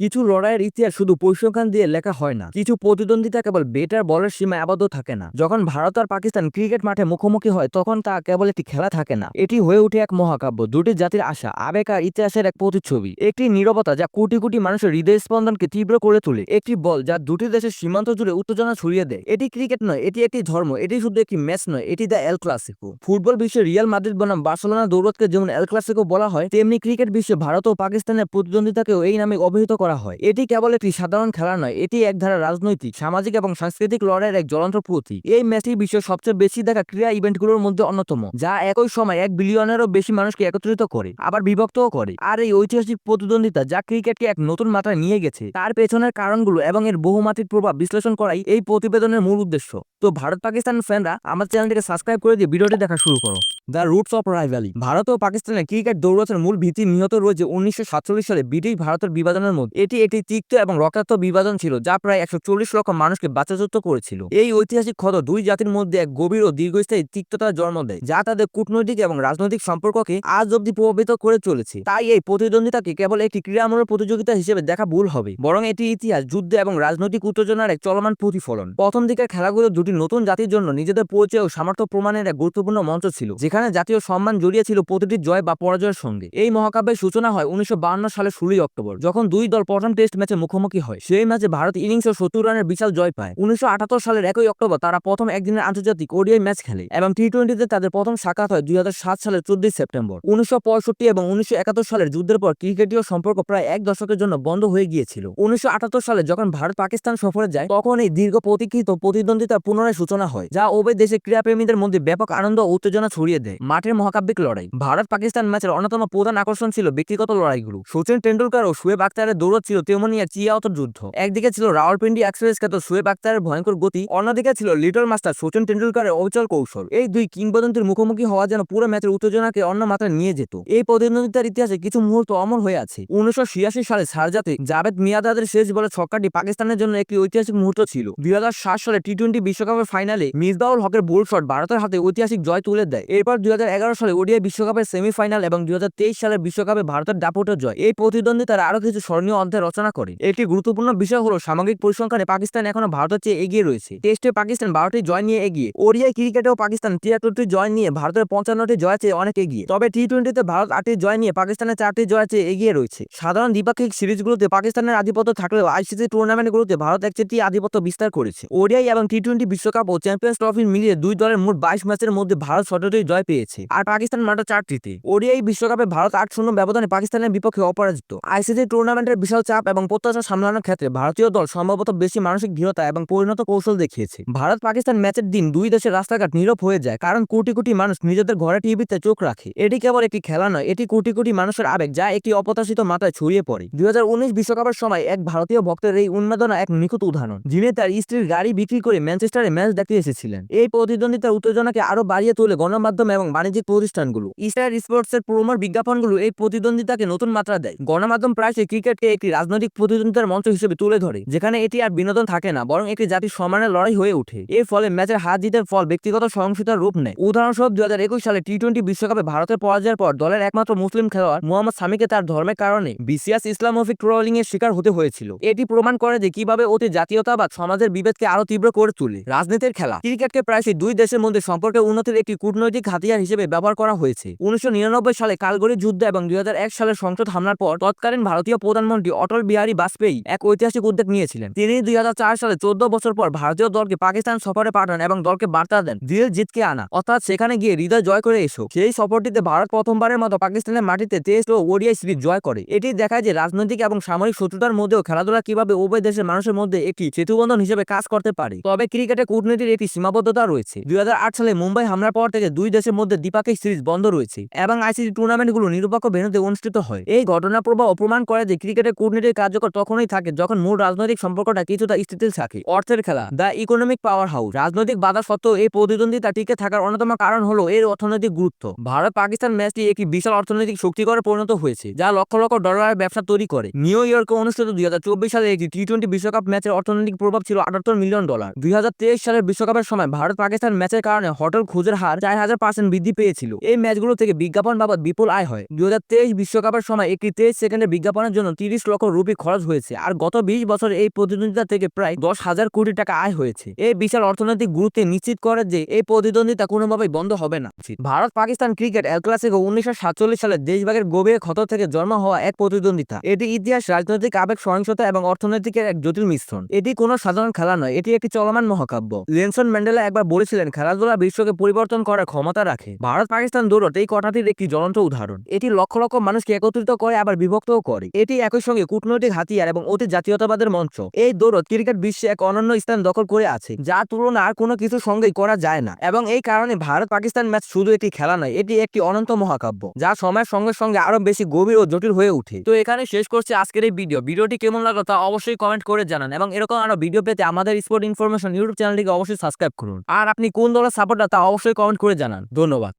কিছু লড়াইয়ের ইতিহাস শুধু পরিসংখ্যান দিয়ে লেখা হয় না। কিছু প্রতিদ্বন্দ্বিতা কেবল বেটার বলের সীমায় আবদ্ধ থাকে না। যখন ভারত আর পাকিস্তান ক্রিকেট মাঠে মুখোমুখি হয়, তখন তা কেবল একটি খেলা থাকে না। এটি হয়ে ওঠে এক মহাকাব্য, দুটি জাতির আশা, আবেগ আর ইতিহাসের এক প্রতিচ্ছবি। একটি নীরবতা যা কোটি কোটি মানুষের হৃদয় স্পন্দনকে তীব্র করে তোলে। একটি বল যা দুটি দেশের সীমান্ত জুড়ে উত্তেজনা ছড়িয়ে দেয়। এটি ক্রিকেট নয়, এটি একটি ধর্ম, এটি শুধু একটি ম্যাচ নয়, এটি দ্য এল ক্লাসিকো। ফুটবল বিশ্বে রিয়াল মাদ্রিদ বনাম বার্সেলোনা দৌড়তকে যেমন এল ক্লাসিকো বলা হয়, তেমনি ক্রিকেট বিশ্বে ভারত ও পাকিস্তানের প্রতিদ্বন্দ্বিতাকেও এই নামে অভিহিত করা হয়। এটি কেবল একটি সাধারণ খেলা নয়, এটি এক ধারা রাজনৈতিক, সামাজিক এবং সাংস্কৃতিক লড়াইয়ের এক জ্বলন্ত প্রতীক। এই ম্যাচটি বিশ্বের সবচেয়ে বেশি দেখা ক্রীড়া ইভেন্টগুলোর মধ্যে অন্যতম, যা একই সময় এক বিলিয়নেরও বেশি মানুষকে একত্রিত করে, আবার বিভক্তও করে। আর এই ঐতিহাসিক প্রতিদ্বন্দ্বিতা যা ক্রিকেটকে এক নতুন মাত্রায় নিয়ে গেছে, তার পেছনের কারণগুলো এবং এর বহুমাত্রিক প্রভাব বিশ্লেষণ করাই এই প্রতিবেদনের মূল উদ্দেশ্য। তো ভারত পাকিস্তান ফ্যানরা আমার চ্যানেলটিকে সাবস্ক্রাইব করে দিয়ে ভিডিওটি দেখা শুরু করো। The roots of rivalry Bharat ও পাকিস্তানের ক্রিকেট দৌড়াতের মূল ভীতি নিহত রয়েছে উনিশশো সাতচল্লিশ সালে ব্রিটিশ ভারতের বিভাজনের মধ্যে। এটি একটি তিক্ত এবং রক্তাক্ত বিভাজন ছিল, যা প্রায় একশো চল্লিশ লক্ষ মানুষকে বাচ্চাযুক্ত করেছিল। এই ঐতিহাসিক ক্ষত দুই জাতির মধ্যে এক গভীর ও দীর্ঘস্থায়ী তিক্ততার জন্ম দেয়, যা তাদের কূটনৈতিক এবং রাজনৈতিক সম্পর্ককে আজ অব্দি প্রভাবিত করে চলেছে। তাই এই প্রতিদ্বন্দ্বিতাকে কেবল একটি ক্রীড়ামূলক প্রতিযোগিতা হিসেবে দেখা ভুল হবে, বরং এটি ইতিহাস, যুদ্ধ এবং রাজনৈতিক উত্তেজনার এক চলমান প্রতিফলন। প্রথম দিকের খেলাগুলো দুটি নতুন জাতির জন্য নিজেদের পরিচয় ও সামর্থ্য প্রমাণের এক গুরুত্বপূর্ণ মঞ্চ ছিল, যেখানে জাতীয় সম্মান জড়িয়ে ছিল প্রতিটি জয় বা পরাজয়ের সঙ্গে। এই মহাকাব্যের সূচনা হয় উনিশশো সালের ষোলোই অক্টোবর, যখন দুই দল প্রথম টেস্ট ম্যাচে মুখোমুখি হয়। সেই ম্যাচে ভারত ইনিংস ও সত্তর রানের বিশাল জয় পায়। উনিশশো সালের একই অক্টোবর তারা প্রথম একদিনের আন্তর্জাতিক ওডিআই ম্যাচ খেলে এবং টি টোয়েন্টিতে তাদের প্রথম সাক্ষাৎ হয় দুই হাজার সাত সালের চোদ্দই সেপ্টেম্বর। উনিশশো পঁয়ষট্টি এবং উনিশশো একাত্তর সালের যুদ্ধের পর ক্রিকেটীয় সম্পর্ক প্রায় এক দশকের জন্য বন্ধ হয়ে গিয়েছিল। উনিশশো আটাত্তর সালে যখন ভারত পাকিস্তান সফরে যায়, তখন এই দীর্ঘ প্রতীক্ষিত প্রতিদ্বন্দ্বিতার পুনরায় সূচনা হয়, যা উভয় দেশের ক্রীড়াপ্রেমীদের মধ্যে ব্যাপক আনন্দ ও উত্তেজনা ছড়িয়ে দেয়। মাঠের মহাকাব্যিক লড়াই। ভারত পাকিস্তান ম্যাচের অন্যতম প্রধান আকর্ষণ ছিল ব্যক্তিগত লড়াইগুলো। সচিন টেন্ডুলকার ও শুয়েব আক্তারের দৌড় ছিল তেমনি এক চিয়াওত যুদ্ধ। একদিকে ছিল রাওয়ালপিন্ডি এক্সপ্রেস খ্যাত শুয়েব আক্তারের ভয়ঙ্কর গতি, অন্যদিকে ছিল লিটল মাস্টার সচিন টেন্ডুলকারের অবিচল কৌশল। এই দুই কিংবদন্তির মুখোমুখি হওয়া যেন পুরো ম্যাচের উত্তেজনাকে অন্য মাত্রায় নিয়ে যেত। এই প্রতিদ্বন্দ্বিতার ইতিহাসে কিছু মুহূর্ত অমর হয়ে আছে। উনিশশো ছিয়াশি সালে সারজাতে জাভেদ মিয়াদাদের শেষ বলে ছক্কাটি পাকিস্তানের জন্য একটি ঐতিহাসিক মুহূর্ত ছিল। দুই হাজার সাত সালে টি টোয়েন্টি বিশ্বকাপের ফাইনালে মিসবাউল হকের বোল শট ভারতের হাতে ঐতিহাসিক জয় তুলে দেয়। এরপর দুই হাজার এগারো সালে ওডিআই বিশ্বকাপের সেমিফাইনাল এবং দু হাজার তেইশ সালের বিশ্বকাপে ভারতের দাপটের জয়। এই প্রতিদ্বন্দ্বিতার আরও কিছু স্মরণীয় অধ্যায় রচনা করে। একটি গুরুত্বপূর্ণ বিষয় হলো সামগ্রিক পরিসংখ্যানে পাকিস্তান এখনও ভারতের চেয়ে এগিয়ে রয়েছে। টেস্টে পাকিস্তান বারোটি জয় নিয়ে এগিয়ে। ওডিআই ক্রিকেটেও পাকিস্তান তিয়াত্তরটি জয় নিয়ে ভারতের পঞ্চান্নটি জয় চেয়ে অনেক এগিয়ে। তবে টি টোয়েন্টিতে ভারত আটটি জয় নিয়ে পাকিস্তানের চারটি জয় চেয়ে এগিয়ে রয়েছে। সাধারণ দ্বিপাক্ষিক সিরিজগুলোতে পাকিস্তানের আধিপত্য থাকলেও আইসিসি টুর্নামেন্টগুলোতে ভারত একচেটি আধিপত্য বিস্তার করেছে। ওডিআই এবং টি টোয়েন্টি বিশ্বকাপ ও চ্যাম্পিয়ন্স ট্রফি মিলিয়ে দুই দলের মোট বাইশ ম্যাচের মধ্যে ভারত সতেরোটি জয় পেয়েছে। আর পাকিস্তান মাত্র চারটিতে। ওডিআই বিশ্বকাপে ভারত আট শূন্য ব্যবধানে পাকিস্তানের বিপক্ষে অপরাজিত। আইসিসি টুর্নামেন্টের বিশাল চাপ এবং প্রত্যাশা সামলানোর ক্ষেত্রে ভারতীয় দল সম্ভবত বেশি মানসিক দৃঢ়তা এবং পরিণত কৌশল দেখিয়েছে। ভারত পাকিস্তান ম্যাচের দিন দুই দেশের রাস্তাঘাট নীরব হয়ে যায় কারণ কোটি কোটি মানুষ নিজেদের ঘরে টিভিতে চোখ রাখে। এটি কেবল একটি খেলা নয়, এটি কোটি কোটি মানুষের আবেগ যা একটি অপ্রত্যাশিত মাথায় ছড়িয়ে পড়ে। দুই বিশ্বকাপের সময় এক ভারতীয় ভক্তের এই উন্মাদনা এক নিখুঁত উদাহরণ। যিনি তার স্ত্রীর গাড়ি বিক্রি করে ম্যানচেস্টারে ম্যাচ দেখতে এসেছিলেন। এই প্রতিদ্বন্দ্বিতার উত্তেজনাকে আরও বাড়িয়ে তুলে গণমাধ্যম এবং বাণিজ্যিক প্রতিষ্ঠানগুলো। স্টার স্পোর্টস এর প্রোমোর বিজ্ঞাপনগুলো এই প্রতিদ্বন্দ্বিতাকে নতুন মাত্রা দেয়। গণমাধ্যম প্রায়শই ক্রিকেটকে একটি রাজনৈতিক প্রতিদ্বন্দ্বিতার মঞ্চ হিসেবে তুলে ধরে, যেখানে এটি আর বিনোদন থাকে না, বরং একটি জাতির সমানের লড়াই হয়ে ওঠে। এর ফলে ম্যাচের হার জিতের ফল ব্যক্তিগত সহিংসতার রূপ নেয়। উদাহরণস্বরূপ দুই হাজার একুশ সালে টি টোয়েন্টি বিশ্বকাপে ভারতের পরাজয়ের পর দলের একমাত্র মুসলিম খেলোয়াড় মোহাম্মদ সামিকে তার ধর্মের কারণে বিসিএস ইসলামোফিক ট্রোলিং এর শিকার হতে হয়েছিল। এটি প্রমাণ করে যে কীভাবে অতি জাতীয়তাবাদ সমাজের বিভেদকে আরও তীব্র করে তোলে। রাজনীতির খেলা, ক্রিকেটকে প্রায়শই দুই দেশের মধ্যে সম্পর্কে উন্নতির একটি কূটনৈতিক হাতিয়ার হিসেবে ব্যবহার করা হয়েছে। উনিশশো নিরানব্বই সালে কালগরি যুদ্ধ এবং দুই সালের সংসদ হামলার পর তৎকালীন ভারতীয় প্রধানমন্ত্রী অটল বিহারী বাজপেয়ী এক ঐতিহাসিক উদ্যোগ নিয়েছিলেন। তিনি দুই হাজার চার সালে চোদ্দ বছর পর ভারতীয় দলকে পাকিস্তান সফরে পাঠান এবং দলকে বার্তা দেন, দিল জিতকে আনা। অর্থাৎ সেখানে গিয়ে হৃদয় জয় করে এসো। সেই সফরটিতে ভারত প্রথমবারের মতো পাকিস্তানের মাটিতে টেস্ট ও ওডিআই সিরিজ জয় করে। এটি দেখায় যে রাজনৈতিক এবং সামরিক শত্রুতার মধ্যেও খেলাধুলা কীভাবে উভয় দেশের মানুষের মধ্যে একটি সেতুবন্ধন হিসেবে কাজ করতে পারে। তবে ক্রিকেটে কূটনীতির একটি সীমাবদ্ধতা রয়েছে। দুই হাজার আট সালে মুম্বাই হামলার পর থেকে দুই দেশের মধ্যে দ্বিপাক্ষিক সিরিজ বন্ধ রয়েছে এবং আইসিসি টুর্নামেন্টগুলো নিরপেক্ষ ভেন্যুতে অনুষ্ঠিত হয়। এই ঘটনা প্রবাহ প্রমাণ করে যে ক্রিকেটের কূটনীতির কার্যকর তখনই থাকে যখন মূল রাজনৈতিক সম্পর্কটা কিছুটা স্থিতিশীল থাকে। অর্থের খেলা, দ্য ইকোনমিক পাওয়ার হাউস রাজনৈতিক বাধা সত্ত্বেও এই প্রতিদ্বন্দ্বিতা টিকে থাকার অন্যতম কারণ হলো এর অর্থনৈতিক গুরুত্ব। ভারত পাকিস্তান ম্যাচটি একটি বিশাল অর্থনৈতিক শক্তিকরে পরিণত হয়েছে, যা লক্ষ লক্ষ ডলারের ব্যবসা তৈরি করে। নিউ ইয়র্কে অনুষ্ঠিত দুই হাজার চব্বিশ সালে একটি টি টোয়েন্টি বিশ্বকাপ ম্যাচের অর্থনৈতিক প্রভাব ছিল আটাত্তর মিলিয়ন ডলার। দুই হাজার তেইশ সালের বিশ্বকাপের সময় ভারত পাকিস্তান ম্যাচের কারণে হোটেল খোঁজের হার চার হাজার পার্সেন্ট বৃদ্ধি পেয়েছিল। এই ম্যাচগুলো থেকে বিজ্ঞাপন বাবদ বিপুল আয় হয়। দু হাজার তেইশ বিশ্বকাপের সময় একটি তেইশ সেকেন্ডের বিজ্ঞাপনের জন্য তিরিশ লক্ষ রুপি খরচ হয়েছে আর গত বিশ বছর এই প্রতিদ্বন্দ্বিতা থেকে প্রায় দশ হাজার কোটি টাকা আয় হয়েছে। এই বিশাল অর্থনৈতিক গুরুত্বে নিশ্চিত করে যে এই প্রতিদ্বন্দ্বিতা কোনোভাবেই বন্ধ হবে না। Bharat Pakistan cricket El Clasico উনিশশো সাতচল্লিশ সালে দেশভাগের গভীর ক্ষত থেকে জন্ম হওয়া এক প্রতিদ্বন্দ্বিতা। এটি ইতিহাস, রাজনৈতিক আবেগ, সহিংসতা এবং অর্থনৈতিকের এক জটিল মিশ্রণ। এটি কোনো সাধারণ খেলা নয়, এটি একটি চলমান মহাকাব্য। লেনসন ম্যান্ডেলা একবার বলেছিলেন, খেলাধুলা বিশ্বকে পরিবর্তন করার ক্ষমতা রাখে। ভারত পাকিস্তান দৌড়ত এই কথাটির একটি জ্বলন্ত উদাহরণ। এটি লক্ষ লক্ষ মানুষকে একত্রিত করে, আবার বিভক্তও করে। এটি একই সঙ্গে কূটনৈতিক হাতিয়ার এবং অতি জাতীয়তাবাদের মঞ্চ। এই দৌড়ত ক্রিকেট বিশ্বে এক অনন্য স্থান দখল করে আছে, যা তুলনা আর কোনো কিছুর সঙ্গেই করা যায় না। এবং এই কারণে ভারত পাকিস্তান ম্যাচ শুধু একটি খেলা নয়, এটি একটি অনন্ত মহাকাব্য, যা সময়ের সঙ্গে সঙ্গে আরও বেশি গভীর ও জটিল হয়ে ওঠে। তো এখানে শেষ করছে আজকের এই ভিডিও। ভিডিওটি কেমন লাগল তা অবশ্যই কমেন্ট করে জানান এবং এরকম আরও ভিডিও পেতে আমাদের স্পোর্ট ইনফরমেশন ইউটিউব চ্যানেলটিকে অবশ্যই সাবস্ক্রাইব করুন। আর আপনি কোন দলের সাপোর্টার তা অবশ্যই কমেন্ট করে জানান। ধন্যবাদ